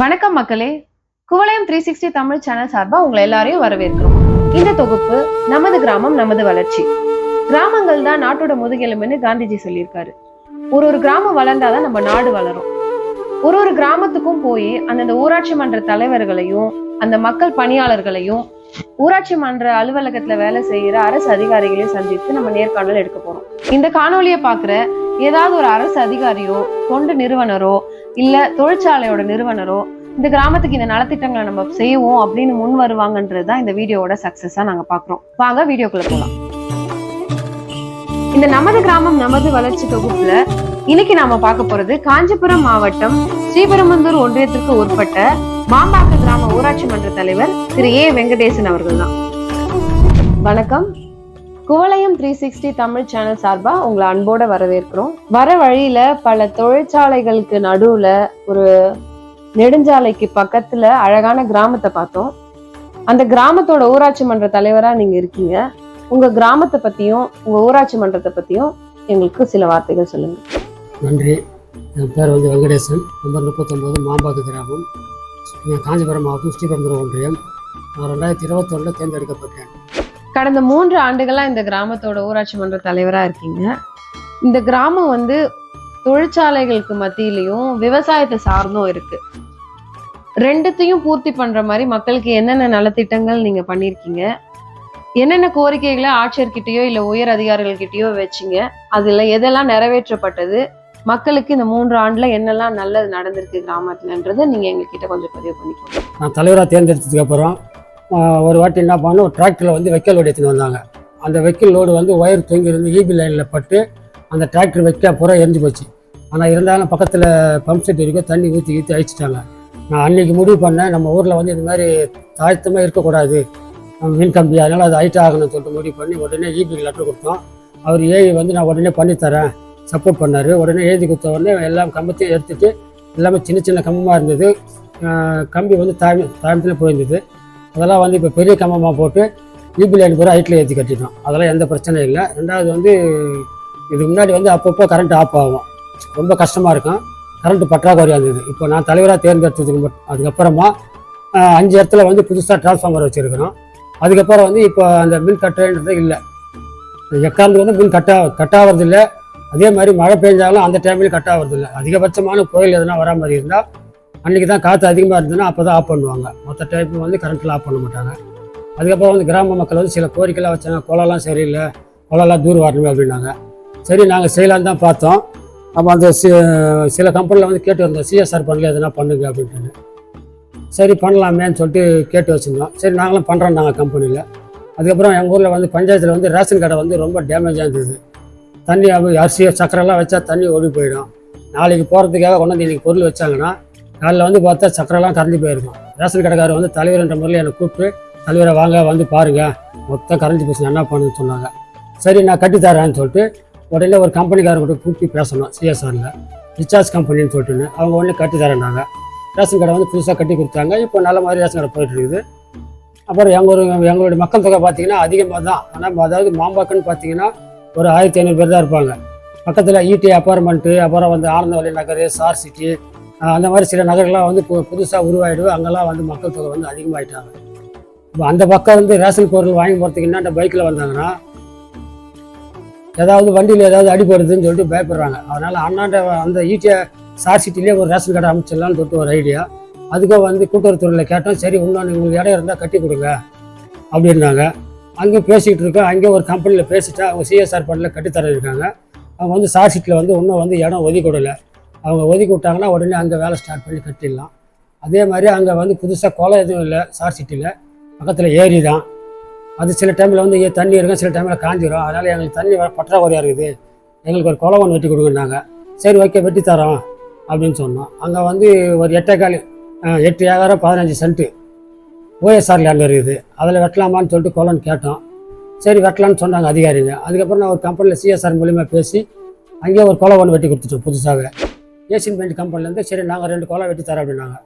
வணக்கம் மக்களே. Kuvalaiyam three sixty Tamil channel சார்பா உங்களை எல்லாரையும் வரவேற்கிறோம். இந்த தொகுப்பு நமது கிராமம் நமது வளர்ச்சி. கிராமங்கள் தான் நாட்டோட முதுகெலும்புன்னு காந்திஜி சொல்லியிருக்காரு. ஒரு ஒரு கிராமம் வளர்ந்தாதான் நம்ம நாடு வளரும். ஒரு ஒரு கிராமத்துக்கும் போய் அந்தந்த ஊராட்சி மன்ற தலைவர்களையும் அந்த மக்கள் பணியாளர்களையும் ஊராட்சி மன்ற அலுவலகத்துல வேலை செய்யற அரசு அதிகாரிகளையும் சந்தித்து நம்ம நேர்காணல் எடுக்க போறோம். இந்த காணொலியை பாக்குற ஏதாவது ஒரு அரசு அதிகாரியோ தொண்டு நிறுவனரோ இல்ல தொழிற்சாலையோட நிறுவனரோ இந்த கிராமத்துக்கு இந்த நலத்திட்டங்களை நம்ம செய்வோம் அப்படின்னு முன் வருவாங்கன்றது தான் இந்த வீடியோவோட சக்சஸா நாங்க பாக்குறோம். வாங்க வீடியோக்குள்ள போகலாம் இந்த நமது கிராமம் நமது வளர்ச்சி தொகுப்புல இன்னைக்கு நாம பார்க்க போறது காஞ்சிபுரம் மாவட்டம் ஸ்ரீபெரும்புந்தூர் ஒன்றியத்திற்கு உட்பட்ட மாம்பாக்க கிராம ஊராட்சி மன்ற தலைவர் திரு ஏ வெங்கடேசன் அவர்கள் தான் வணக்கம். Kuvalaiyam three sixty Tamil channel சார்பா உங்களை அன்போட வரவேற்கிறோம். வர வழியில பல தொழிற்சாலைகளுக்கு நடுவுல ஒரு நெடுஞ்சாலைக்கு பக்கத்துல அழகான கிராமத்தை பார்த்தோம். அந்த கிராமத்தோட ஊராட்சி மன்ற தலைவரா நீங்க இருக்கீங்க. உங்க கிராமத்தை பத்தியும் உங்க ஊராட்சி மன்றத்தை பத்தியும் எங்களுக்கு சில வார்த்தைகள் சொல்லுங்க. நன்றி. என் பேர் வந்து வெங்கடேசன். நம்பர் முப்பத்தொம்போது மாம்பாக்கு கிராமம். காஞ்சிபுரம் மாவட்டம் ஸ்ரீபெரும்புரம் ஒன்றியம். நான் ரெண்டாயிரத்தி இருபத்தொன்னில் தேர்ந்தெடுக்கப்பட்டேன். கடந்த மூன்று ஆண்டுகளாக இந்த கிராமத்தோட ஊராட்சி மன்ற தலைவராக இருக்கீங்க. இந்த கிராமம் வந்து தொழிற்சாலைகளுக்கு மத்தியிலையும் விவசாயத்தை சார்ந்தும் இருக்கு. ரெண்டுத்தையும் பூர்த்தி பண்ற மாதிரி மக்களுக்கு என்னென்ன நலத்திட்டங்கள் நீங்க பண்ணிருக்கீங்க? என்னென்ன கோரிக்கைகளை ஆட்சியர்கிட்டயோ இல்லை உயர் அதிகாரிகள்கிட்டயோ வச்சீங்க? அதுல எதெல்லாம் நிறைவேற்றப்பட்டது? மக்களுக்கு இந்த மூன்று ஆண்டுல என்னெல்லாம் நல்லது நடந்திருக்கு கிராமத்துலன்றதை நீங்க எங்ககிட்ட கொஞ்சம் பதிவு பண்ணிக்கோங்க. நான் தலைவராக தேர்ந்தெடுத்ததுக்கப்புறம் ஒரு வாட்டி என்ன பண்ணோம் ஒரு டிராக்டரில் வந்து வெக்கல் லோடு எடுத்துன்னு வந்தாங்க. அந்த வெக்கல் லோடு வந்து ஒயர் தொங்கி இருந்து ஈபி லைனில் பட்டு அந்த டிராக்டர் வைக்க பூரா எரிஞ்சு போச்சு. ஆனால் இருந்தாலும் பக்கத்தில் பம்ப் செட் இருக்கு தண்ணி ஊற்றி ஊற்றி அழிச்சிட்டாங்க. நான் அன்றைக்கி முடிவு பண்ணேன் நம்ம ஊரில் வந்து இந்த மாதிரி தாழ்த்தமாக இருக்கக்கூடாது. மின் கம்பி அதனால் அது ஹைட் ஆகணும்னு சொல்லிட்டு முடிவு பண்ணி உடனே ஈபி லெட்டர் கொடுத்தோம். அவர் ஏஐ வந்து நான் உடனே பண்ணித்தரேன் சப்போர்ட் பண்ணார். உடனே எழுதி கொடுத்த உடனே எல்லாம் கம்பத்தையும் எடுத்துட்டு எல்லாமே சின்ன சின்ன கம்பமாக இருந்தது. கம்பி வந்து தாய் தாயத்தில் போயிருந்தது அதெல்லாம் வந்து இப்போ பெரிய கம்பமாக போட்டு ஈபி லைன் பூரா ஹைட்டில் ஏற்றி கட்டிட்டோம். அதெல்லாம் எந்த பிரச்சனையும் இல்லை. ரெண்டாவது வந்து இதுக்கு முன்னாடி வந்து அப்பப்போ கரண்ட் ஆஃப் ஆகும். ரொம்ப கஷ்டமாக இருக்கும். கரண்ட் பற்றாக்குறையாக இருந்தது. இப்போ நான் தலைவராக தேர்ந்தெடுத்ததுக்கு மட்டும் அதுக்கப்புறமா அஞ்சு இடத்துல வந்து புதுசாக டிரான்ஸ்ஃபார்மர் வச்சுருக்கிறோம். அதுக்கப்புறம் வந்து இப்போ அந்த மின் கட்டுறது இல்லை. எக்காரணத்துக்கு வந்து மின் கட்டா கட்டாகிறது இல்லை அதே மாதிரி மழை பெஞ்சாலும் அந்த டைம்லேயும் கட் ஆகிறது இல்லை அதிகபட்சமான புயல் எதனா வரா மாதிரி இருந்தால் அன்றைக்கி தான் காற்று அதிகமாக இருந்ததுன்னா அப்போ தான் ஆஃப் பண்ணுவாங்க. மற்ற டைப்பு வந்து கரண்ட்டில் ஆஃப் பண்ண மாட்டாங்க. அதுக்கப்புறம் வந்து கிராம மக்கள் வந்து சில கோரிக்கைலாம் வச்சாங்க. குளம்லாம் சரியில்லை. குளம்லாம் தூர் வரணுமே அப்படின்னாங்க. சரி நாங்கள் செய்யலான்னு தான் பார்த்தோம். அப்போ அந்த சி- சில கம்பெனியில் வந்து கேட்டு வந்தோம். சிஎஸ்ஆர் பண்ணல எதனா பண்ணுங்க அப்படின்ட்டு. சரி பண்ணலாமேன்னு சொல்லிட்டு கேட்டு வச்சுருந்தோம். சரி நாங்களும் பண்ணுறோம் நாங்கள் கம்பெனியில் அதுக்கப்புறம் எங்கள் ஊரில் வந்து பஞ்சாயத்தில் வந்து ரேஷன் கடை வந்து ரொம்ப டேமேஜாக இருந்தது. தண்ணி அரிசி சக்கரைலாம் வச்சா தண்ணி ஓடி போயிடும். நாளைக்கு போகிறதுக்காக கொண்டு வந்து இன்றைக்கி பொருள் வச்சாங்கன்னா காலைல வந்து பார்த்தா சக்கரெல்லாம் கரைஞ்சி போயிருக்கும். ரேஷன் கடைக்காரர் வந்து தலைவர்ன்ற முறையில் என்னை கூப்பிட்டு தலைவரை வாங்க வந்து பாருங்கள் மொத்தம் கரைஞ்சி போச்சு என்ன பண்ணுன்னு சொன்னாங்க. சரி நான் கட்டித்தரேன்னு சொல்லிட்டு உடனே ஒரு கம்பெனிக்காரர்கிட்ட கூப்பிட்டு பேசணும் சிஎஸ்ஆரில் ரிச்சார்ஜ் கம்பெனின்னு சொல்லிட்டுன்னு அவங்க உடனே கட்டி தரேன்னாங்க ரேஷன் கடை வந்து புதுசாக கட்டி கொடுத்தாங்க. இப்போ நல்ல மாதிரி ரேஷன் கடை போயிட்டு இருக்குது அப்புறம் எங்கள் ஒரு எங்களுடைய மக்கள் தொகை பார்த்தீங்கன்னா அதிகமாக தான் ஆனால் அதாவது மாம்பாக்குன்னு பார்த்தீங்கன்னா ஒரு ஆயிரத்தி ஐநூறு பேர் தான் இருப்பாங்க. பக்கத்தில் ஈடி அப்பார்ட்மெண்ட்டு அப்புறம் வந்து ஆனந்தவழி நகர் சார் சிட்டி அந்த மாதிரி சில நகர்கள்லாம் வந்து பு புதுசாக உருவாயிடுது. அங்கெல்லாம் வந்து மக்கள் தொகை வந்து அதிகமாகிட்டாங்க இப்போ அந்த பக்கம் வந்து ரேஷன் பொருள் வாங்கி போகிறதுக்கு என்னட்ட பைக்கில் வந்தாங்கன்னா ஏதாவது வண்டியில் ஏதாவது அடிபடுதுன்னு சொல்லிட்டு பயப்படுறாங்க. அதனால் அண்ணாண்ட அந்த ஈட்டிய சார் சிட்டிலே ஒரு ரேஷன் கடை அமைச்சிடலாம்னு சொல்லிட்டு ஒரு ஐடியா. அதுக்கும் வந்து கூட்டுறவுத்துறையில் கேட்டோம். சரி இன்னொன்று உங்களுக்கு இடம் இருந்தால் கட்டி கொடுங்க அப்படின்னாங்க. அங்கே பேசிக்கிட்டு இருக்கோம். அங்கே ஒரு கம்பெனியில் பேசிட்டா அவங்க சிஎஸ்ஆர் ஃபண்டில் கட்டித்தர இருக்காங்க. அவங்க வந்து சார் சீட்டில் வந்து இன்னும் வந்து இடம் ஒதுக்கி கொடுல அவங்க ஒதுக்கி விட்டாங்கன்னா உடனே அங்கே வேலை ஸ்டார்ட் பண்ணி கட்டிடலாம். அதே மாதிரி அங்கே வந்து புதுசாக குளம் எதுவும் இல்லை சார் சிட்டியில் பக்கத்தில் ஏரி தான். அது சில டைமில் வந்து ஏ- தண்ணி இருக்கும் சில டைமில் காஞ்சிரும். அதனால் எங்களுக்கு தண்ணி வர பற்றாக்குறையாக இருக்குது. எங்களுக்கு ஒரு குளம் ஒன்று வெட்டி கொடுங்கன்னாங்க. சரி ஓகே வெட்டி தரோம் அப்படின்னு சொன்னோம். அங்கே வந்து ஒரு எட்டேகால் எட்டு ஏக்கரம் பதினஞ்சு சென்ட்டு ஓஎஸ்ஆர் லேண்ட் இருக்குது. அதில் வெட்டலாமான்னு சொல்லிட்டு குளம்னு கேட்டோம். சரி வெட்டலான்னு சொன்னாங்க அதிகாரிங்க. அதுக்கப்புறம் நான் ஒரு கம்பெனியில் சிஎஸ்ஆர் மூலியமாக பேசி அங்கேயே ஒரு குளம் ஒன்று வெட்டி கொடுத்துட்டோம் புதுசாக ஏசியன் பெயிண்ட் கம்பெனிலேருந்து சரி நாங்கள் ரெண்டு குளம் வெட்டி தரோம் அப்படின்னாங்க.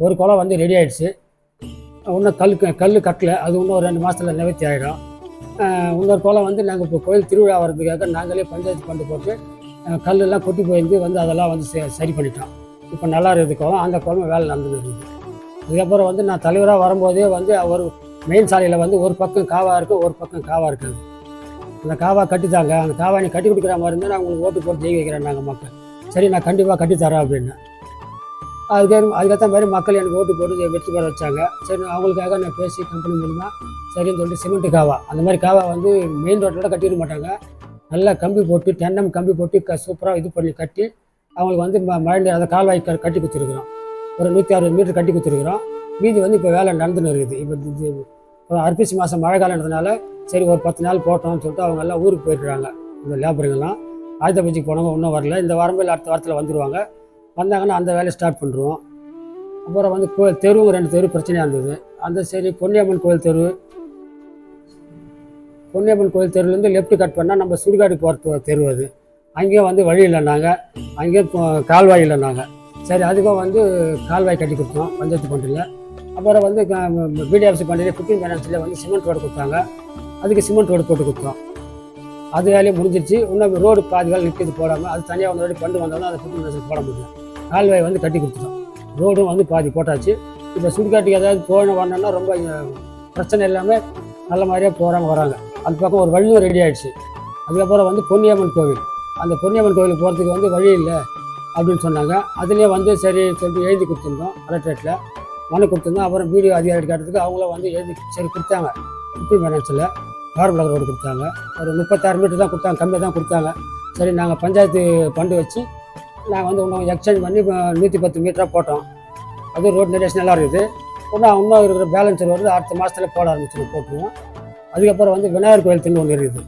ஒரு குளம் வந்து ரெடி ஆகிடுச்சு இன்னும் கல் கல் கட்டலை. அது இன்னும் ஒரு ரெண்டு மாதத்தில் நிவர்த்தி ஆகிடும் இன்னொரு குளம் வந்து நாங்கள் இப்போ கோயில் திருவிழா வர்றதுக்காக நாங்களே பஞ்சாயத்து பண்ணி போட்டு கல்லெல்லாம் கொட்டி போயிருந்து வந்து அதெல்லாம் வந்து சரி பண்ணிட்டோம். இப்போ நல்லா இருக்குதுக்கும் அந்த குளம் வேலை நடந்துட்டு இருக்குது. அதுக்கப்புறம் வந்து நான் தலைவராக வரும்போதே வந்து ஒரு மெயின் சாலையில் வந்து ஒரு பக்கம் காவா இருக்குது ஒரு பக்கம் காவா இருக்குது. அந்த காவா கட்டித்தாங்க. அந்த காவா நீ கட்டி கொடுக்குற மாதிரி இருந்தால் நான் உங்களுக்கு ஓட்டு போட்டு ஜெயி வைக்கிறேன் நாங்கள் மக்கள். சரி நான் கண்டிப்பாக கட்டி தரேன் அப்படின்னு. அதுக்கு அதுக்கேற்ற மாதிரி மக்கள் எனக்கு ஓட்டு போட்டு வெற்றி பெற வச்சாங்க. சரி அவங்களுக்காக நான் பேசி கம்பெனி மூலிமா சரின்னு சொல்லிட்டு சிமெண்ட் காவா. அந்த மாதிரி காவா வந்து மெயின் ரோட்டில் கட்டிட மாட்டாங்க. நல்லா கம்பி போட்டு டென்னம் கம்பி போட்டு க சூப்பராக இது பண்ணி கட்டி அவங்களுக்கு வந்து ம- மழை நீர் அந்த கால்வாய் க கட்டி கொடுத்துருக்குறோம். ஒரு நூற்றி அறுபது மீட்டர் கட்டி கொடுத்துருக்குறோம். மீதி வந்து இப்போ வேலை நடந்துன்னு இருக்குது. இப்போ இது இப்போ அர்ப்பிசி மாதம் மழை காலன்றதுனால சரி ஒரு பத்து நாள் போட்டோம்னு சொல்லிட்டு அவங்க எல்லாம் ஊருக்கு போயிருக்கிறாங்க. இந்த லேபருங்கெல்லாம். ஆயுத பூஜைக்கு போனவங்க இன்னும் வரல. இந்த வாரமே அடுத்த வாரத்தில் வந்துடுவாங்க வந்தாங்கன்னா அந்த வேலையை ஸ்டார்ட் பண்ணுறோம் அப்புறம் வந்து கோயில் தெருவு ரெண்டு தெரு பிரச்சனையாக இருந்தது. அந்த சரி பொன்னியம்மன் கோயில் தெரு. பொன்னியம்மன் கோயில் தெருவுலேருந்து லெஃப்ட் கட் பண்ணால் நம்ம சுடுகாடு போகிற தெரு அது. அங்கேயும் வந்து வழி இல்லைனாங்க அங்கேயும் கால்வாய் இல்லைனாங்க சரி அதுக்கும் வந்து கால்வாய் கட்டி கொடுத்தோம் பஞ்சாயத்து பண்டியில் அப்புறம் வந்து பிடிஎஃப்சி பண்டிகை ஃபிஃப்டின் ஃபைனான்ஸில் வந்து சிமெண்ட் ரோடு கொடுத்தாங்க. அதுக்கு சிமெண்ட் ரோடு போட்டு கொடுத்தோம். அது வேலையை முடிஞ்சிருச்சு. இன்னும் ரோடு பாதி வேலை நிற்கிறது போடாமல் அது தனியாக ஒன்று பண்டு வந்தாலும் அதை ஃபிஃப்டின் நெரிசல் போட முடியும் கால்வாய் வந்து கட்டி கொடுத்துட்டோம். ரோடும் வந்து பாதி போட்டாச்சு. இப்போ சுடுகாட்டுக்கு ஏதாவது போன வரணும்னா ரொம்ப பிரச்சனை இல்லாமல் நல்ல மாதிரியாக போகிறாங்க வராங்க. அந்த பக்கம் ஒரு வழியும் ரெடி ஆகிடுச்சு அதுக்கப்புறம் வந்து பொன்னியம்மன் கோவில். அந்த பொன்னியம்மன் கோவிலுக்கு போகிறதுக்கு வந்து வழி இல்லை அப்படின்னு சொன்னாங்க. அதுலேயே வந்து சரி சொல்லிட்டு எழுதி கொடுத்துருந்தோம் கலெக்டரேட்டில் மனு கொடுத்துருந்தோம். அப்புறம் வீடியோ அதிகாரி கேட்டதுக்கு அவங்களும் வந்து எழுதி சரி கொடுத்தாங்க. ஃபிஃப்டி ஃபைனான்ஸில் ரோடு கொடுத்தாங்க. ஒரு முப்பத்தாறு மீட்டர் தான் கொடுத்தாங்க கம்மியாக தான் கொடுத்தாங்க. சரி நாங்கள் பஞ்சாயத்து ஃபண்டு வச்சு நாங்கள் வந்து இன்னும் எக்ஸ்சேஞ்ச் பண்ணி நூற்றி பத்து மீட்டராக போட்டோம். அது ரோடு நிறைய நல்லா இருக்குது. இன்னும் இன்னும் இருக்கிற பேலன்ஸ் வருது அடுத்த மாதத்தில் போட ஆரம்பிச்சிடும் போட்டுருவோம். அதுக்கப்புறம் வந்து விநாயகர் கோயில் தின்னு ஒன்று இருக்குது.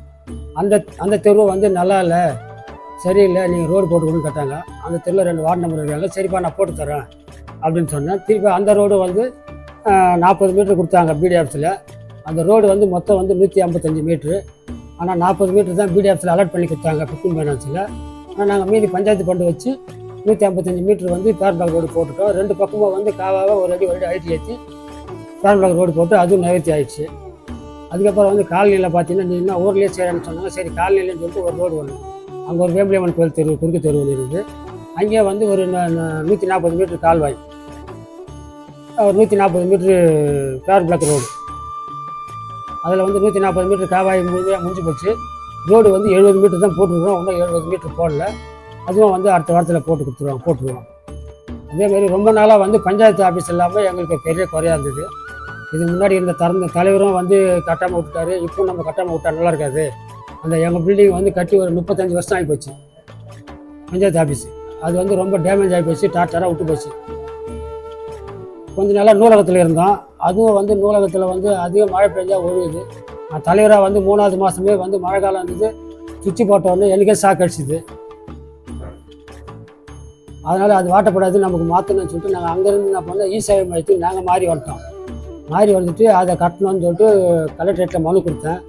அந்த அந்த தெருவு வந்து நல்லா இல்லை சரியில்லை நீங்கள் ரோடு போட்டு கொடுன்னு கேட்டாங்க. அந்த தெருவில் ரெண்டு வார்டு நம்பர் இருக்காங்க. சரிப்பா நான் போட்டு தரேன் அப்படின்னு சொன்னேன். திருப்பி அந்த ரோடு வந்து நாற்பது மீட்டர் கொடுத்தாங்க பிடிஎஃப்ஸில் அந்த ரோடு வந்து மொத்தம் வந்து நூற்றி ஐம்பத்தஞ்சு மீட்ரு ஆனால் நாற்பது மீட்ரு தான் பிடிஎஃப்ஸில் அலாட் பண்ணி கொடுத்தாங்க ஃபிஃப்டின் ஃபைனான்ஸில் ஆனால் நாங்கள் மீதி பஞ்சாயத்து பண்டு வச்சு நூற்றி ஐம்பத்தஞ்சு மீட்ரு வந்து பேரம்பாக் ரோடு போட்டுட்டோம். ரெண்டு பக்கமும் வந்து காவாக ஒரு அடி ஒரு அடி ஹைட் ஏற்றி பேரம்பாக் ரோடு போட்டு அதுவும் நிவர்த்தி ஆயிடுச்சு. அதுக்கப்புறம் வந்து காலனியில் பார்த்தீங்கன்னா நீ என்ன ஊர்லேயே செய்கிறேன்னு சொன்னாங்க சரி காலநிலைன்னு சொல்லிட்டு ஒரு ரோடு ஒன்று அங்கே ஒரு வேம்பிலியம்மன் கோயில் தெரு குறுக்கு தெருவில் இருக்குது அங்கேயே வந்து ஒரு நூற்றி நாற்பது மீட்ரு கால்வாய். ஒரு நூற்றி நாற்பது மீட்ரு பேர் பிளாக் ரோடு அதில் வந்து நூற்றி நாற்பது மீட்டர் காவாய் முழுமையாக முடிஞ்சு போச்சு. ரோடு வந்து எழுபது மீட்டர் தான் போட்டுருக்கோம் இன்னும் எழுபது மீட்டர் போடல. அதுவும் வந்து அடுத்த வாரத்தில் போட்டு கொடுத்துருவோம் போட்டுருவோம். அதேமாதிரி ரொம்ப நாளாக வந்து பஞ்சாயத்து ஆஃபீஸ் இல்லாமல் எங்களுக்கு பெரிய குறையாக இருந்தது. இதுக்கு முன்னாடி இருந்த தரந்த தலைவரும் வந்து கட்டாமல் விட்டுட்டாரு. இப்போ நம்ம கட்டாமல் விட்டா நல்லா இருக்காது. அந்த எங்கள் பில்டிங் வந்து கட்டி ஒரு முப்பத்தஞ்சு வருஷம் ஆகி போச்சு. பஞ்சாயத்து ஆஃபீஸ் அது வந்து ரொம்ப டேமேஜ் ஆகி போச்சு டார்ச்சராக விட்டு போச்சு. கொஞ்ச நாளாக நூலகத்தில் இருந்தோம். அதுவும் வந்து நூலகத்தில் வந்து அதிகம் மழை பெஞ்சால் ஒழுகுது. நான் தலைவராக வந்து மூணாவது மாதமே வந்து மழை காலம் இருந்தது. சுவிட்சு போட்ட உடனே எனக்கே ஷாக் அடிச்சுது. அதனால் அது வாட்டப்படாது நமக்கு மாற்றணும்னு சொல்லிட்டு நாங்கள் அங்கேருந்து என்ன பண்ணோம் ஈசேவை சேவை மையத்துக்கு நாங்கள் மாறி வந்துட்டோம். மாறி வந்துட்டு அதை கட்டணும்னு சொல்லிட்டு கலெக்டரேட்டில் மனு கொடுத்தேன்.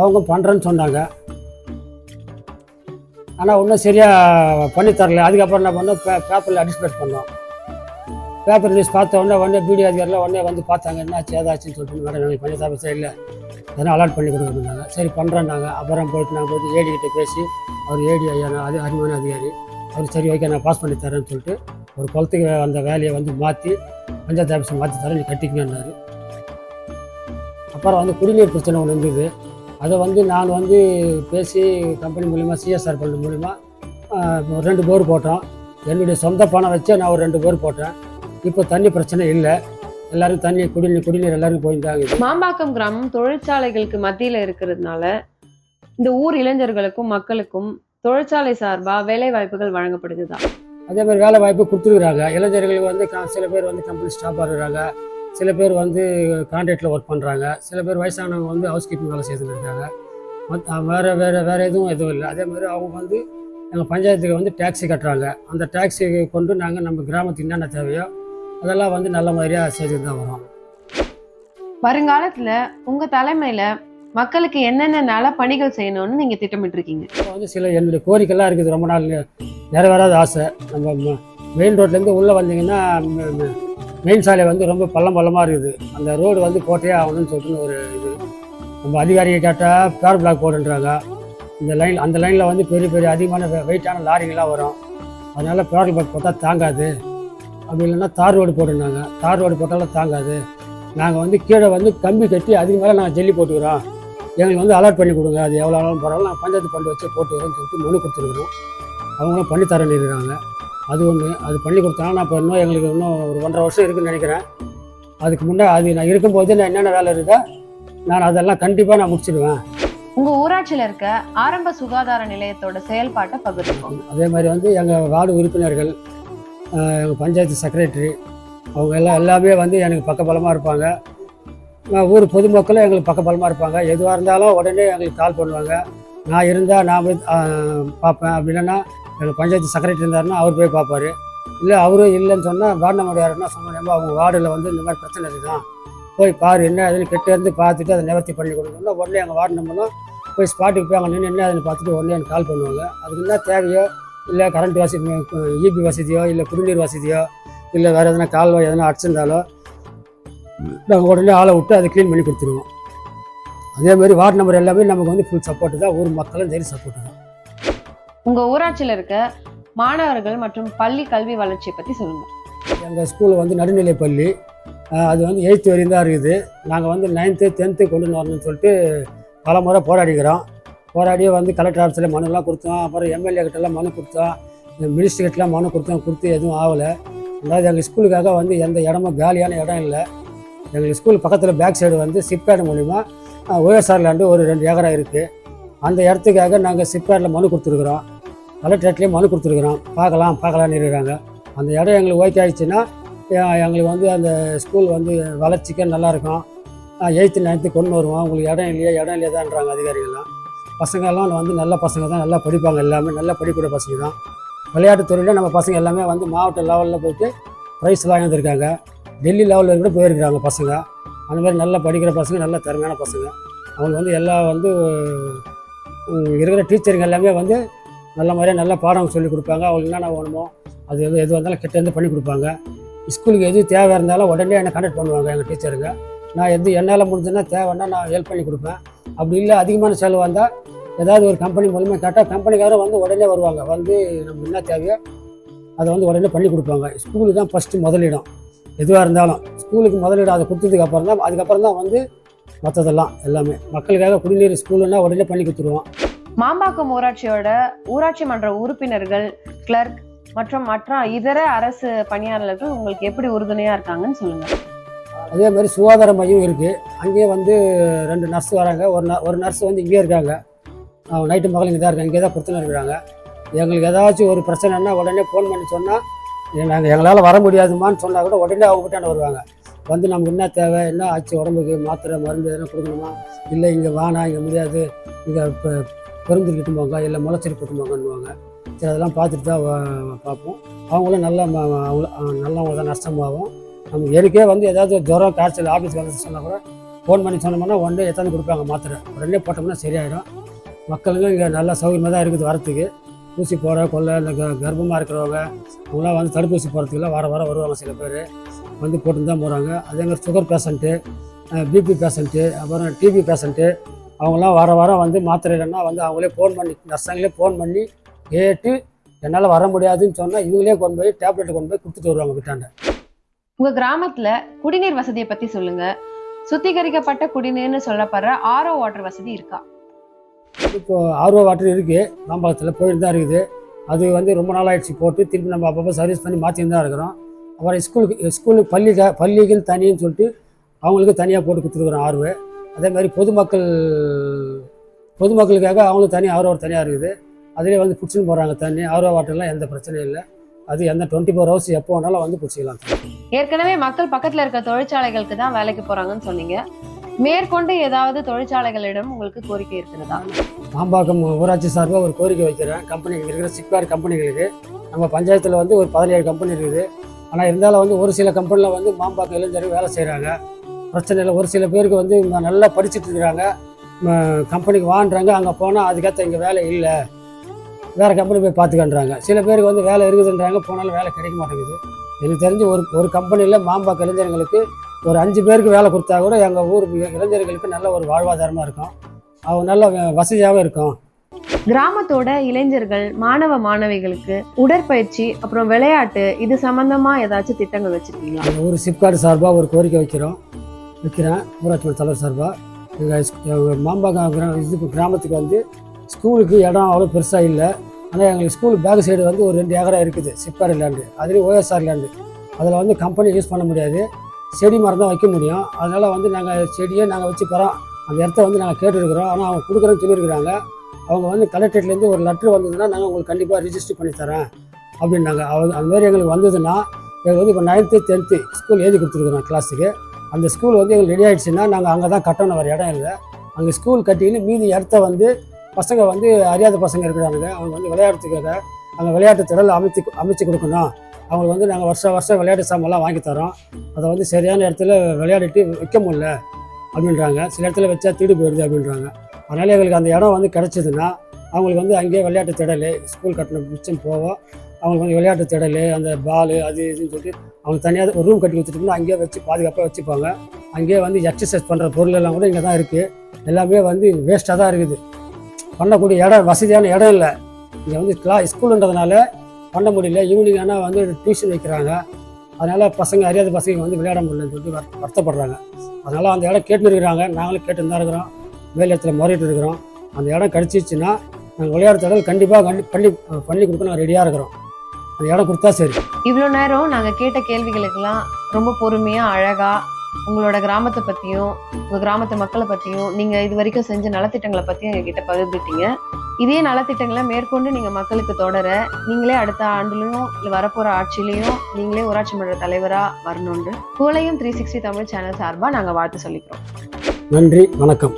அவங்க பண்ணுறேன்னு சொன்னாங்க. ஆனால் ஒன்றும் சரியாக பண்ணித்தரல அதுக்கப்புறம் என்ன பண்ணோம் பே பேப்பரில் அடிஸ்பேட் பண்ணோம். பேப்பர் நியூஸ் பார்த்த உடனே உடனே பிடிஓ அதிகாரிலாம் உடனே வந்து பார்த்தாங்க என்னாச்சு ஏதாச்சுன்னு சொல்லிட்டு மேடம் எங்களுக்கு பஞ்சாயத்து ஆஃபீஸில் இல்லை. அதனால் அலாட் பண்ணி கொடுக்கணுன்னாங்க சரி பண்ணுறேன்னாங்க அப்புறம் போயிட்டு நான் போயிட்டு ஏடி கிட்ட பேசி அவர் ஏடி ஐயா நான் அது அருமையான அதிகாரி. அவர் சரி ஓகே நான் பாஸ் பண்ணி தரேன்னு சொல்லிட்டு ஒரு குளத்துக்கு அந்த வேலையை வந்து மாற்றி பஞ்சாயத்து ஆஃபீஸை மாற்றி தரேன் நீ கட்டிக்கங்கன்னாரு. அப்புறம் வந்து குடிநீர் பிரச்சனை ஒன்று இருந்தது. அதை வந்து நான் வந்து பேசி கம்பெனி மூலிமா சிஎஸ்ஆர் ஃபண்ட் மூலிமா ஒரு ரெண்டு போர் போட்டோம். என்னுடைய சொந்த பணம் வச்சு நான் ஒரு ரெண்டு போர் போட்டேன். இப்போ தண்ணி பிரச்சனை இல்லை. எல்லாரும் தண்ணி குடிநீர் குடிநீர் எல்லாருக்கும் போயிருந்தாங்க மாம்பாக்கம் கிராமம் தொழிற்சாலைகளுக்கு மத்தியில இருக்கிறதுனால இந்த ஊர் இளைஞர்களுக்கும் மக்களுக்கும் தொழிற்சாலை சார்பா வேலை வாய்ப்புகள் வழங்கப்படுதுதான். அதே மாதிரி வேலை வாய்ப்பு கொடுத்துருக்குறாங்க. இளைஞர்களுக்கு வந்து சில பேர் வந்து கம்பெனி ஸ்டாஃபாக இருக்கிறாங்க சில பேர் வந்து கான்ட்ராக்டில் ஒர்க் பண்ணுறாங்க சில பேர் வயசானவங்க வந்து ஹவுஸ் கீப்பிங் வேலை இருக்காங்க. மற்ற வேறு வேறு வேறு எதுவும் எதுவும் இல்லை. அதே மாதிரி அவங்க வந்து எங்கள் பஞ்சாயத்துக்கு வந்து டேக்ஸி கட்டுறாங்க. அந்த டேக்ஸி கொண்டு நாங்கள் நம்ம கிராமத்துக்கு என்னென்ன தேவையோ அதெல்லாம் வந்து நல்ல மாதிரியாக செய்துட்டு தான் வரோம். வருங்காலத்துல உங்க தலைமையில மக்களுக்கு என்னென்ன நல பணிகள் செய்யணும்னு நீங்க திட்டமிட்டு இருக்கீங்க இப்போ வந்து சில என்னுடைய கோரிக்கைலாம் இருக்குது. ரொம்ப நாள் நிறைவேறாத ஆசை. நம்ம மெயின் ரோட்லேருந்து உள்ளே வந்தீங்கன்னா மெயின் சாலை வந்து ரொம்ப பள்ளம் பள்ளமாக இருக்குது. அந்த ரோடு வந்து போட்டே ஆகணும்னு சொல்லிட்டு ஒரு இது. நம்ம அதிகாரியை கேட்டால் பேர் பிளாக் போடுன்றாங்க. இந்த லைன் அந்த லைனில் வந்து பெரிய பெரிய அதிகமான வெயிட்டான லாரிங்கெல்லாம் வரும். அதனால் பேரல் பைப் போட்டால் தாங்காது. அப்படி இல்லைன்னா தார் ரோடு போட்டுருந்தாங்க. தார் ரோடு போட்டாலும் தாங்காது. நாங்கள் வந்து கீழே வந்து கம்பி கட்டி அதுக்கு மேலே நாங்கள் ஜல்லி போட்டுக்கிறோம். எங்களுக்கு வந்து அலர்ட் பண்ணி கொடுங்க. அது எவ்வளோ ஆனாலும் பரவாயில்ல நான் பஞ்சாயத்து ஃபண்டு வச்சு போட்டுக்கிறோம்னு சொல்லிட்டு மனு கொடுத்துருக்குறோம். அவங்களும் பண்ணி தரேன்னு இருக்கிறாங்க அது ஒன்று அது பண்ணி கொடுத்தாங்கன்னா நான் இப்போ இன்னும் எங்களுக்கு இன்னும் ஒரு ஒன்றரை வருஷம் இருக்குன்னு நினைக்கிறேன். அதுக்கு முன்னே அது நான் இருக்கும்போது நான் என்னென்ன வேலை இருக்கோ நான் அதெல்லாம் கண்டிப்பாக நான் முடிச்சிடுவேன். உங்க ஊராட்சியில இருக்க ஆரம்ப சுகாதார நிலையத்தோட செயல்பாட்டை பகிர்ந்துக்கோங்க. அதே மாதிரி வந்து எங்கள் வார்டு உறுப்பினர்கள் எங்கள் பஞ்சாயத்து செக்ரட்டரி அவங்க எல்லாம் எல்லாமே வந்து எனக்கு பக்கபலமாக இருப்பாங்க. ஊர் பொதுமக்களும் எங்களுக்கு பக்கபலமாக இருப்பாங்க. எதுவாக இருந்தாலும் உடனே எங்களுக்கு கால் பண்ணுவாங்க. நான் இருந்தால் நான் போய் பார்ப்பேன். அப்படி எங்கள் பஞ்சாயத்து செக்ரட்டரி இருந்தாருன்னா அவர் போய் பார்ப்பார். இல்லை அவரும் இல்லைன்னு சொன்னால் வார்டு நம்பர் யாருன்னா சொன்னோம் அவங்க வார்டில் வந்து இந்த மாதிரி பிரச்சனை இருக்குதான். போய் பாரு என்ன அதுன்னு கிட்ட இருந்து பார்த்துட்டு அதை நிவர்த்தி பண்ணி கொடுக்கணும்னா உடனே எங்கள் வார்டு நம்பர்லாம் போய் ஸ்பாட்டுக்கு போய் அங்கே நின்று என்ன அதுன்னு பார்த்துட்டு உடனே எனக்கு கால் பண்ணுவாங்க. அதுக்கு என்ன தேவையோ இல்லை கரண்ட் வசதி இபி வசதியோ இல்லை குடிநீர் வசதியோ இல்லை வேறு எதனா கால்வாய் எதனா அடிச்சிருந்தாலோ நாங்கள் உடனே ஆளை விட்டு அதை க்ளீன் பண்ணி கொடுத்துருவோம். அதே மாதிரி வார்டு நம்பர் எல்லாமே நமக்கு வந்து ஃபுல் சப்போர்ட்டு தான். ஊர் மக்களும் சரி சப்போர்ட்டு தான். உங்க ஊராட்சியில இருக்க மாணவர்கள் மற்றும் பள்ளி கல்வி வளர்ச்சியை பத்தி சொல்லுங்க. எங்கள் ஸ்கூல் வந்து நடுநிலை பள்ளி. அது வந்து எயித்து வரையும் தான் இருக்குது. நாங்கள் வந்து நைன்த்து டென்த்து கொண்டு வரணும்னு சொல்லிட்டு பல முறை போராடிக்கிறோம். போராடி வந்து கலெக்டர் ஆஃபீஸில் மனுலாம் கொடுத்தோம். அப்புறம் எம்எல்ஏ கிட்டலாம் மனு கொடுத்தோம். மினிஸ்டர்கிட்டலாம் மனு கொடுத்தோம். கொடுத்து எதுவும் ஆகலை. அதாவது எங்கள் ஸ்கூலுக்காக வந்து எந்த இடமும் காலியான இடம் இல்லை. எங்கள் ஸ்கூல் பக்கத்தில் பேக் சைடு வந்து சிப்கார்டு மூலிமா ஓஎஸ்ஆர் லேண்டு ஒரு ரெண்டு ஏக்கரா இருக்குது அந்த இடத்துக்காக நாங்கள் சிப்கார்டில் மனு கொடுத்துருக்குறோம். கலெக்டரேட்லேயும் மனு கொடுத்துருக்குறோம். பார்க்கலாம் பார்க்கலான்னு இருக்கிறாங்க. அந்த இடம் எங்களுக்கு ஓகே ஆயிடுச்சுன்னா எங்களுக்கு வந்து அந்த ஸ்கூல் வந்து வளர்ச்சிக்க நல்லாயிருக்கும் எயித்து நைன்த்து கொண்டு வருவோம். உங்களுக்கு இடம் இல்லையா இடம் இல்லையாதான்றாங்க அதிகாரிகள்லாம். பசங்கள்லாம் வந்து நல்ல பசங்க தான் நல்லா படிப்பாங்க எல்லாமே நல்லா படிக்கிற பசங்க தான். விளையாட்டுத் துறையில் நம்ம பசங்க எல்லாமே வந்து மாவட்ட லெவலில் போயிட்டு ப்ரைஸ்லாம் வாங்கியிருக்காங்க டெல்லி லெவலில் கூட போயிருக்கிறாங்க பசங்க. அந்த மாதிரி நல்லா படிக்கிற பசங்க நல்ல திறமையான பசங்க. அவங்க வந்து எல்லா வந்து இருக்கிற டீச்சருங்க எல்லாமே வந்து நல்ல மாதிரியாக நல்ல பாடம் சொல்லி கொடுப்பாங்க. அவங்களுக்கு என்னென்ன வேணுமோ அது எது எது வந்தாலும் கிட்டேருந்து பண்ணி கொடுப்பாங்க. ஸ்கூலுக்கு எது தேவை இருந்தாலும் உடனே என்னை கண்டக்ட் பண்ணுவாங்க எங்கள் டீச்சருங்க நான் எது என்னால் முடிஞ்சதுன்னா தேவைன்னா நான் ஹெல்ப் பண்ணி கொடுப்பேன். அப்படி இல்லை அதிகமான செலவு வந்தால் ஏதாவது ஒரு கம்பெனி மூலமாக கேட்டால் கம்பெனிக்காரரும் வந்து உடனே வருவாங்க. வந்து நம்ம என்ன தேவையோ அதை வந்து உடனே பண்ணி கொடுப்பாங்க. ஸ்கூலுக்கு தான் ஃபஸ்ட்டு முதலிடம். எதுவாக இருந்தாலும் ஸ்கூலுக்கு முதலிடம் அதை கொடுத்ததுக்கு அப்புறம் தான் அதுக்கப்புறம் தான் வந்து மற்றதெல்லாம் எல்லாமே. மக்களுக்காக குடிநீர் ஸ்கூலுன்னா உடனே பண்ணி கொடுத்துருவோம். மாம்பாக்கம் ஊராட்சியோட ஊராட்சி மன்ற உறுப்பினர்கள் கிளர்க் மற்றும் மற்ற இதர அரசு பணியாளர்கள் உங்களுக்கு எப்படி உறுதுணையாக இருக்காங்கன்னு சொல்லுங்கள் அதே மாதிரி சுகாதார மையம் இருக்குது அங்கேயே வந்து ரெண்டு நர்ஸ் வராங்க. ஒரு ந ஒரு நர்ஸ் வந்து இங்கேயே இருக்காங்க. நைட்டு மகள் இங்கே தான் இருக்காங்க. இங்கே தான் பிரச்சனை இருக்கிறாங்க. எங்களுக்கு ஏதாச்சும் ஒரு பிரச்சனைன்னா உடனே ஃபோன் பண்ணி சொன்னால் நாங்கள் எங்களால் வர முடியாதுமான்னு சொன்னால் கூட உடனே அவங்க கிட்ட வருவாங்க. வந்து நமக்கு என்ன தேவை? என்ன ஆச்சு உடம்புக்கு? மாத்திரை மருந்து எதனா கொடுக்கணுமா? இல்லை இங்கே வானா? இங்கே முடியாது. இங்கே இப்போ பிறந்துக்கிட்டு போங்க. இல்லை முளைச்சிட்டு போட்டு போங்கன்னுவாங்க. சரி அதெல்லாம் பார்த்துட்டு தான் பார்ப்போம். அவங்களும் நல்ல ம- அவங்கள நல்லவங்க தான் நஷ்டமாகும் நம்ம எனக்கே வந்து ஏதாவது ஜுரம் காய்ச்சல் ஆஃபீஸ் வந்து சொன்னால் கூட ஃபோன் பண்ணி சொன்னோம்னா உடனே எத்தனை கொடுப்பாங்க மாத்திரை? உடனே போட்டோம்னா சரியாயிடும் மக்களுக்கும் இங்கே நல்லா சௌகரியமாக தான் இருக்குது வரத்துக்கு. ஊசி போகிற கொள்ளை இந்த க கர்ப்பமாக இருக்கிறவங்க அவங்களாம் வந்து தடுப்பூசி போகிறதுக்குலாம் வார வாரம் வருவாங்க சில பேர். வந்து போட்டு தான் போகிறாங்க அதே மாதிரி சுகர் பேஷண்ட்டு பிபி பேஷண்ட்டு அப்புறம் டிபி பேஷண்ட்டு அவங்களாம் வார வாரம் வந்து மாத்திரை இல்லைன்னா வந்து அவங்களே ஃபோன் பண்ணி நர்சங்களே ஃபோன் பண்ணி கேட்டு என்னால் வர முடியாதுன்னு சொன்னால் இவங்களே கொண்டு போய் டேப்லெட் கொண்டு போய் கொடுத்துட்டு வருவாங்க விட்டாண்ட. உங்க கிராமத்துல குடிநீர் வசதியை பத்தி சொல்லுங்க. சுத்திகரிக்கப்பட்ட குடிநீர்னு சொல்லப்படுற ஆரோ வாட்டர் வசதி இருக்கா? இப்போ ஆர்ஓ வாட்டர் இருக்குது மாம்பழத்தில் போயிட்டு தான் இருக்குது. அது வந்து ரொம்ப நாள் ஆயிடுச்சு போட்டு திருப்பி நம்ம அப்பப்போ சர்வீஸ் பண்ணி மாற்றிட்டு தான் இருக்கிறோம். அப்புறம் ஸ்கூலுக்கு ஸ்கூலுக்கு பள்ளிக்கா பள்ளிக்குன்னு தனின்னு சொல்லிட்டு அவங்களுக்கு தனியாக போட்டு கொடுத்துருக்குறோம் ஆர்வு அதே மாதிரி பொதுமக்கள் பொதுமக்களுக்காக அவங்களுக்கு தனி ஆர்வம் தனியாக இருக்குது. அதிலே வந்து பிடிச்சின்னு போகிறாங்க தண்ணி ஆர்வ வாட்டர்லாம் எந்த பிரச்சனையும் இல்லை. அது எந்த டுவெண்ட்டி ஃபோர் ஹவர்ஸ் எப்போ வேணாலும் வந்து பிடிச்சிக்கலாம். ஏற்கனவே மக்கள் பக்கத்துல இருக்க தொழிற்சாலைகளுக்கு தான் வேலைக்கு போறாங்கன்னு சொன்னீங்க. மேற்கொண்டு ஏதாவது தொழிற்சாலைகளிடம் உங்களுக்கு கோரிக்கை இருக்கிறதா மாம்பாக்கம் ஊராட்சி சார்பாக ஒரு கோரிக்கை வைக்கிறேன். கம்பெனி இங்கே இருக்கிற சிப்கார்டு கம்பெனிகளுக்கு நம்ம பஞ்சாயத்தில் வந்து ஒரு பதினேழு கம்பெனி இருக்குது. ஆனால் இருந்தாலும் வந்து ஒரு சில கம்பெனியில் வந்து மாம்பாக்கம் இளைஞர்கள் வேலை செய்கிறாங்க பிரச்சனை இல்லை. ஒரு சில பேருக்கு வந்து நல்லா படிச்சுட்டு இருக்கிறாங்க. கம்பெனிக்கு வாங்குறாங்க அங்கே போனால் அதுக்கேற்ற இங்கே வேலை இல்லை. வேறு கம்பெனி போய் பார்த்துக்கன்றாங்க. சில பேருக்கு வந்து வேலை இருக்குதுன்றாங்க போனாலும் வேலை கிடைக்க மாட்டேங்குது. எனக்கு தெரிஞ்சு ஒரு ஒரு கம்பெனியில் மாம்பாக்கம் இளைஞர்களுக்கு ஒரு அஞ்சு பேருக்கு வேலை கொடுத்தா கூட எங்கள் ஊர் இளைஞர்களுக்கு நல்ல ஒரு வாழ்வாதாரமாக இருக்கும். அவங்க நல்ல வசதியாகவும் இருக்கும். கிராமத்தோட இளைஞர்கள் மாணவ மாணவிகளுக்கு உடற்பயிற்சி அப்புறம் விளையாட்டு இது சம்பந்தமா ஏதாச்சும் திட்டங்கள் வச்சிருக்கீங்களா? ஊர் சிப்கார்டு சார்பாக ஒரு கோரிக்கை வைக்கிறோம். வைக்கிறேன். ஊராட்சி தலைவர் சார்பாக எங்கள் எங்கள் மாம்பாக்கம் கிரா இது கிராமத்துக்கு வந்து ஸ்கூலுக்கு இடம் அவ்வளோ பெருசாக இல்லை. ஆனால் எங்களுக்கு ஸ்கூல் பேக் சைடு வந்து ஒரு ரெண்டு ஏக்கரா இருக்குது சிப்கார்டு லேண்டு அதுலேயும் ஓஎஸ்ஆர் லேண்டு அதில் வந்து கம்பெனி யூஸ் பண்ண முடியாது. செடி மரம் தான் வைக்க முடியும். அதனால் வந்து நாங்கள் செடியை நாங்கள் வச்சு போகிறோம் அந்த இடத்த வந்து நாங்கள் கேட்டுருக்குறோம். ஆனால் அவங்க கொடுக்குறேன்னு சொல்லியிருக்கிறாங்க. அவங்க வந்து கலெக்டரேட்லேருந்து ஒரு லெட்ரு வந்ததுன்னா நாங்கள் உங்களுக்கு கண்டிப்பாக ரிஜிஸ்டர் பண்ணி தரேன் அப்படின்னாங்க. அவங்க அந்த மாதிரி எங்களுக்கு வந்ததுன்னா எங்களுக்கு வந்து இப்போ நைன்த்து டென்த்து ஸ்கூல் எழுதி கொடுத்துருக்குறோம் கிளாஸுக்கு அந்த ஸ்கூல் வந்து எங்களுக்கு ரெடி ஆகிடுச்சுன்னா நாங்கள் அங்கே தான் கட்டணும் ஒரு இடம் இல்லை. அங்கே ஸ்கூல் கட்டின்னு மீதி இடத்த வந்து பசங்க வந்து அறியாத பசங்க இருக்கிறாங்க அவங்க வந்து விளையாடுறதுக்காக அங்கே விளையாட்டு திடல் அமைத்து அமைச்சு கொடுக்கணும். அவங்களுக்கு வந்து நாங்கள் வருஷம் வருஷம் விளையாட்டு சாமான்லாம் வாங்கி தரோம். அதை வந்து சரியான இடத்துல விளையாடிட்டு வைக்க முடியல அப்படின்றாங்க. சில இடத்துல வச்சா தீடு போயிடுது அப்படின்றாங்க. அதனால் எங்களுக்கு அந்த இடம் வந்து கிடச்சிதுன்னா அவங்களுக்கு வந்து அங்கேயே விளையாட்டு திடல் ஸ்கூல் கட்டின மிச்சம் போவோம். அவங்களுக்கு வந்து விளையாட்டு திடல் அந்த பால் அது இதுன்னு சொல்லிட்டு அவங்க தனியாக ஒரு ரூம் கட்டி வச்சுட்டோம்னா அங்கேயே வச்சு பாதுகாப்பாக வச்சுப்பாங்க. அங்கேயே வந்து எக்ஸசைஸ் பண்ணுற பொருள் எல்லாம் கூட இங்கே தான் இருக்குது எல்லாமே வந்து வேஸ்ட்டாக தான் இருக்குது. பண்ணக்கூடிய இடம் வசதியான இடம் இல்லை. இங்கே வந்து கிளா ஸ்கூலுன்றதுனால பண்ண முடியல. ஈவினிங் ஆனால் வந்து டியூஷன் வைக்கிறாங்க. அதனால் பசங்க அறியாத பசங்க வந்து விளையாட முடியலன்னு சொல்லிட்டு வருத்தப்படுறாங்க. அதனால் அந்த இடம் கேட்டுன்னு இருக்கிறாங்க. நாங்களும் கேட்டு தான் இருக்கிறோம். மேல் இடத்துல முறையிட்டு இருக்கிறோம். அந்த இடம் கிடச்சிச்சுன்னா நாங்கள் விளையாடுற இடம் கண்டிப்பாக கண்டி பண்ணி பண்ணி கொடுக்க நாங்கள் ரெடியாக இருக்கிறோம். அந்த இடம் கொடுத்தா சரி. இவ்வளோ நேரம் நாங்கள் கேட்ட கேள்விகளுக்கெல்லாம் ரொம்ப பொறுமையாக அழகாக உங்களோட கிராமத்தை பத்தியும் உங்க கிராமத்து மக்களை பத்தியும் நீங்க இது வரைக்கும் செஞ்ச நலத்திட்டங்களை பத்தியும் எங்ககிட்ட பகிர்ந்துட்டீங்க. இதே நலத்திட்டங்களை மேற்கொண்டு நீங்க மக்களுக்கு தொடர நீங்களே அடுத்த ஆண்டுலையும் இல்ல வரப்போற ஆட்சியிலையும் நீங்களே ஊராட்சி மன்ற தலைவரா வரணும்னு கூலையும் த்ரீ சிக்ஸ்டி தமிழ் சேனல் சார்பா நாங்க வாழ்த்து சொல்லிக்கிறோம். நன்றி வணக்கம்.